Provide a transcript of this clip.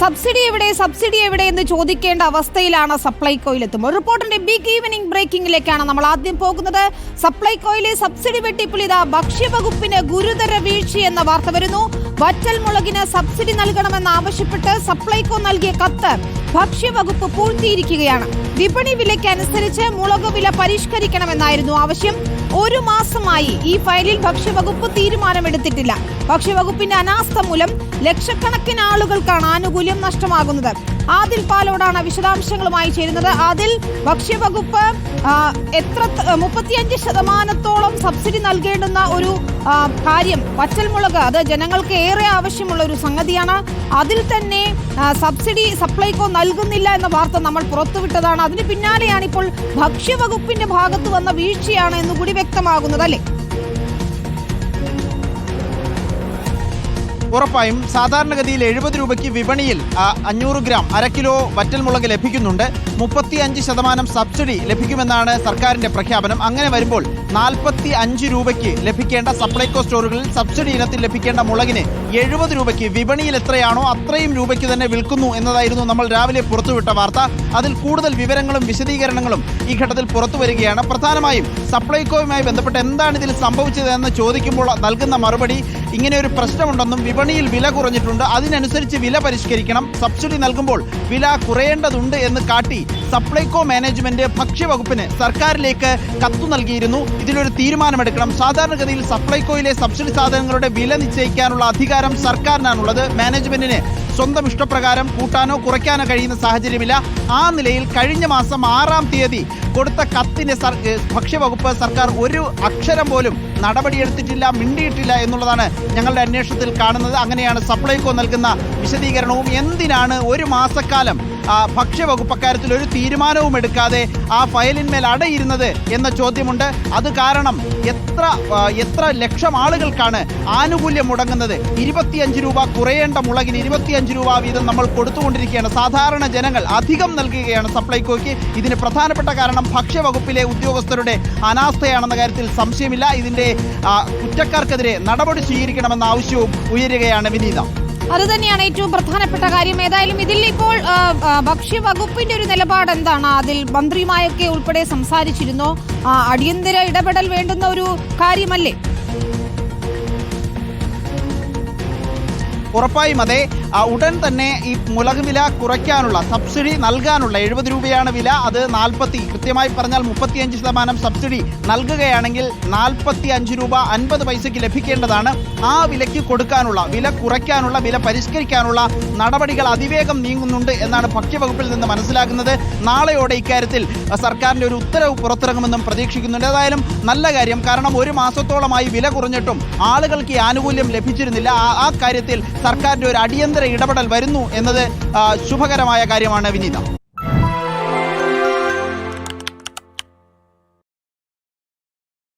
Subsidy എവിടെ subsidy എവിടെ എന്ന് ചോദിക്കേണ്ട അവസ്ഥയിലാണ് സപ്ലൈകോയിൽ എത്തുമ്പോൾ. റിപ്പോർട്ടിന്റെ ബിഗ് ഈവനിംഗ് ബ്രേക്കിംഗിലേക്കാണ് നമ്മൾ ആദ്യം പോകുന്നത്. സപ്ലൈകോയിലെ സബ്സിഡി വെട്ടിപ്പിൽ ഭക്ഷ്യവകുപ്പിന് ഗുരുതര എന്ന വാർത്ത വരുന്നു. വറ്റൽ മുളകിന് സബ്സിഡി നൽകണമെന്നാവശ്യപ്പെട്ട് സപ്ലൈകോ നൽകിയ കത്ത് ഭക്ഷ്യവകുപ്പ് പൂഴ്ത്തിയിരിക്കുകയാണ്. വിപണി വിലയ്ക്ക് അനുസരിച്ച് മുളക് വില പരിഷ്കരിക്കണമെന്നായിരുന്നു ആവശ്യം. ഒരു മാസമായി ഈ ഫയലിൽ ഭക്ഷ്യവകുപ്പ് തീരുമാനമെടുത്തിട്ടില്ല. ഭക്ഷ്യവകുപ്പിന്റെ അനാസ്ഥ മൂലം ലക്ഷക്കണക്കിന് ആളുകൾക്കാണ് ആനുകൂല്യം നഷ്ടമാകുന്നത്. ആദിൽ പാലോടാണ് വിശദാംശങ്ങളുമായി ചേരുന്നത്. ആദിൽ ഭക്ഷ്യവകുപ്പ് എത്ര മുപ്പത്തിയഞ്ച് ശതമാനത്തോളം സബ്സിഡി നൽകേണ്ടുന്ന ഒരു കാര്യം പച്ചൽമുളക് അത് ജനങ്ങൾക്ക് ഏറെ ആവശ്യമുള്ള ഒരു സംഗതിയാണ്. അതിൽ തന്നെ സബ്സിഡി സപ്ലൈകോ നൽകുന്നില്ല എന്ന വാർത്ത നമ്മൾ പുറത്തുവിട്ടതാണ്. അതിന് പിന്നാലെയാണ് ഇപ്പോൾ ഭക്ഷ്യവകുപ്പിന്റെ ഭാഗത്ത് വന്ന വീഴ്ചയാണ് എന്നുകൂടി വ്യക്തമാകുന്നത് അല്ലേ? ഉറപ്പായും സാധാരണഗതിയിൽ എഴുപത് രൂപയ്ക്ക് വിപണിയിൽ അഞ്ഞൂറ് ഗ്രാം അര കിലോ വറ്റൽമുളക് ലഭിക്കുന്നുണ്ട്. മുപ്പത്തി അഞ്ച് ശതമാനം സബ്സിഡി ലഭിക്കുമെന്നാണ് സർക്കാരിന്റെ പ്രഖ്യാപനം. അങ്ങനെ വരുമ്പോൾ നാൽപ്പത്തി അഞ്ച് രൂപയ്ക്ക് ലഭിക്കേണ്ട സപ്ലൈകോ സ്റ്റോറുകളിൽ സബ്സിഡി ഇനത്തിൽ ലഭിക്കേണ്ട മുളകിന് എഴുപത് രൂപയ്ക്ക് വിപണിയിൽ എത്രയാണോ അത്രയും രൂപയ്ക്ക് തന്നെ വിൽക്കുന്നു എന്നതായിരുന്നു നമ്മൾ രാവിലെ പുറത്തുവിട്ട വാർത്ത. അതിൽ കൂടുതൽ വിവരങ്ങളും വിശദീകരണങ്ങളും ഈ ഘട്ടത്തിൽ പുറത്തു വരികയാണ്. പ്രധാനമായും സപ്ലൈകോയുമായി ബന്ധപ്പെട്ട് എന്താണ് ഇതിൽ സംഭവിച്ചത് എന്ന് ചോദിക്കുമ്പോൾ നൽകുന്ന മറുപടി ഇങ്ങനെ ഒരു പ്രശ്നമുണ്ടെന്നും വിപണിയിൽ വില കുറഞ്ഞിട്ടുണ്ട്. അതിനനുസരിച്ച് വില പരിഷ്കരിക്കണം. സബ്സിഡി നൽകുമ്പോൾ വില കുറയേണ്ടതുണ്ട് എന്ന് കാട്ടി സപ്ലൈകോ മാനേജ്മെന്റ് ഭക്ഷ്യവകുപ്പിന് സർക്കാരിലേക്ക് കത്തു നൽകിയിരുന്നു. ഇതിലൊരു തീരുമാനമെടുക്കണം. സാധാരണഗതിയിൽ സപ്ലൈകോയിലെ സബ്സിഡി സാധനങ്ങളുടെ വില നിശ്ചയിക്കാനുള്ള അധികാരം സർക്കാരിനാണുള്ളത്. മാനേജ്മെന്റിന് സ്വന്തം ഇഷ്ടപ്രകാരം കൂട്ടാനോ കുറയ്ക്കാനോ കഴിയുന്ന സാഹചര്യമില്ല. ആ നിലയിൽ കഴിഞ്ഞ മാസം ആറാം തീയതി കൊടുത്ത കത്തിന് ഭക്ഷ്യവകുപ്പ് സർക്കാർ ഒരു അക്ഷരം പോലും നടപടിയെടുത്തിട്ടില്ല മിണ്ടിയിട്ടില്ല എന്നുള്ളതാണ് ഞങ്ങളുടെ അന്വേഷണത്തിൽ കാണുന്നത്. അങ്ങനെയാണ് സപ്ലൈകോ നൽകുന്ന വിശദീകരണവും. എന്തിനാണ് ഒരു മാസക്കാലം ഭക്ഷ്യവകുപ്പ് അക്കാര്യത്തിൽ ഒരു തീരുമാനവും എടുക്കാതെ ആ ഫയലിന്മേൽ അടയിരുന്നത് എന്ന ചോദ്യമുണ്ട്. അത് കാരണം എത്ര എത്ര ലക്ഷം ആളുകൾക്കാണ് ആനുകൂല്യം മുടങ്ങുന്നത്? ഇരുപത്തിയഞ്ച് രൂപ കുറയേണ്ട മുളകിന് ഇരുപത്തിയഞ്ച് രൂപ വീതം നമ്മൾ കൊടുത്തുകൊണ്ടിരിക്കുകയാണ്. സാധാരണ ജനങ്ങൾ അധികം നൽകുകയാണ് സപ്ലൈകോയ്ക്ക്. ഇതിന് പ്രധാനപ്പെട്ട കാരണം ഭക്ഷ്യവകുപ്പിലെ ഉദ്യോഗസ്ഥരുടെ അനാസ്ഥയാണെന്ന കാര്യത്തിൽ സംശയമില്ല. ഇതിന്റെ കുറ്റക്കാർക്കെതിരെ നടപടി സ്വീകരിക്കണമെന്ന ആവശ്യവും ഉയരുകയാണ് വിനീത. അത് തന്നെയാണ് ഏറ്റവും പ്രധാനപ്പെട്ട കാര്യം. ഏതായാലും ഇതിൽ ഇപ്പോൾ ഭക്ഷ്യവകുപ്പിന്റെ ഒരു നിലപാട് എന്താണ്? അതിൽ മന്ത്രിയുമായൊക്കെ ഉൾപ്പെടെ സംസാരിച്ചിരുന്നോ. അടിയന്തര ഇടപെടൽ വേണ്ടുന്ന ഒരു കാര്യമല്ലേ? ഉറപ്പായും അതെ. ഉടൻ തന്നെ ഈ മുളക് വില കുറയ്ക്കാനുള്ള സബ്സിഡി നൽകാനുള്ള എഴുപത് രൂപയാണ് വില. അത് നാൽപ്പത്തി കൃത്യമായി പറഞ്ഞാൽ മുപ്പത്തിയഞ്ച് ശതമാനം സബ്സിഡി നൽകുകയാണെങ്കിൽ നാൽപ്പത്തി അഞ്ച് രൂപ അൻപത് പൈസയ്ക്ക് ലഭിക്കേണ്ടതാണ്. ആ വിലയ്ക്ക് കൊടുക്കാനുള്ള വില കുറയ്ക്കാനുള്ള വില പരിഷ്കരിക്കാനുള്ള നടപടികൾ അതിവേഗം നീങ്ങുന്നുണ്ട് എന്നാണ് ഭക്ഷ്യവകുപ്പിൽ നിന്ന് മനസ്സിലാക്കുന്നത് നാളെയോടെ ഇക്കാര്യത്തിൽ സർക്കാരിന്റെ ഒരു ഉത്തരവ് പുറത്തിറങ്ങുമെന്നും പ്രതീക്ഷിക്കുന്നുണ്ട്. ഏതായാലും നല്ല കാര്യം കാരണം ഒരു മാസത്തോളമായി വില കുറഞ്ഞിട്ടും ആളുകൾക്ക് ഈ ആനുകൂല്യം ലഭിച്ചിരുന്നില്ല. ആ കാര്യത്തിൽ സർക്കാരിന്റെ ഒരു അടിയന്തര ഇടപെടൽ വരുന്നു എന്നത് ശുഭകരമായ കാര്യമാണ് വിനീത.